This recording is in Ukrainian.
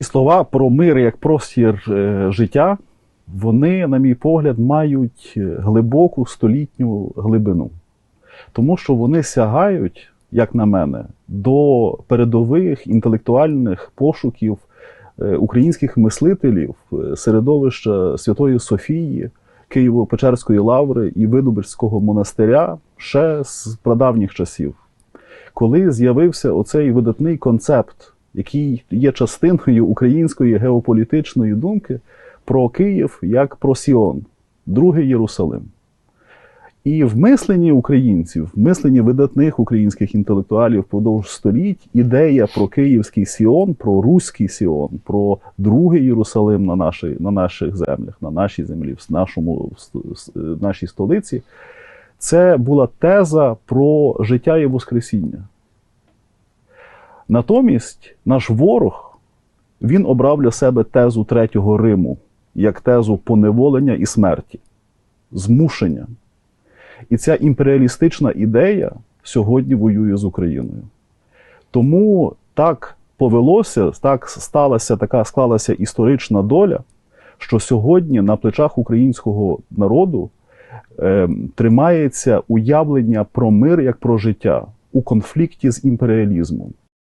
Слова про мир як простір е, життя, вони, на мій погляд, мають глибоку столітню глибину. Тому що вони сягають, як на мене, до передових інтелектуальних пошуків е, українських мислителів е, середовища Святої Софії, Києво-Печерської лаври і Видубирського монастиря ще з прадавніх часів, коли з'явився оцей видатний концепт, який є частиною української геополітичної думки про Київ як про Сіон, другий Єрусалим. І в мисленні українців, в мисленні видатних українських інтелектуалів впродовж століть ідея про Київський Сіон, про Руський Сіон, про другий Єрусалим на, нашій, на наших землях, на нашій землі, в нашому, в нашій столиці, це була теза про життя і Воскресіння. Натомість наш ворог він обрав для себе тезу Третього Риму як тезу поневолення і смерті, змушення. І ця імперіалістична ідея сьогодні воює з Україною. Тому так повелося, так сталася, така склалася історична доля, що сьогодні на плечах українського народу е, тримається уявлення про мир як про життя у конфлікті з імперіалізмом.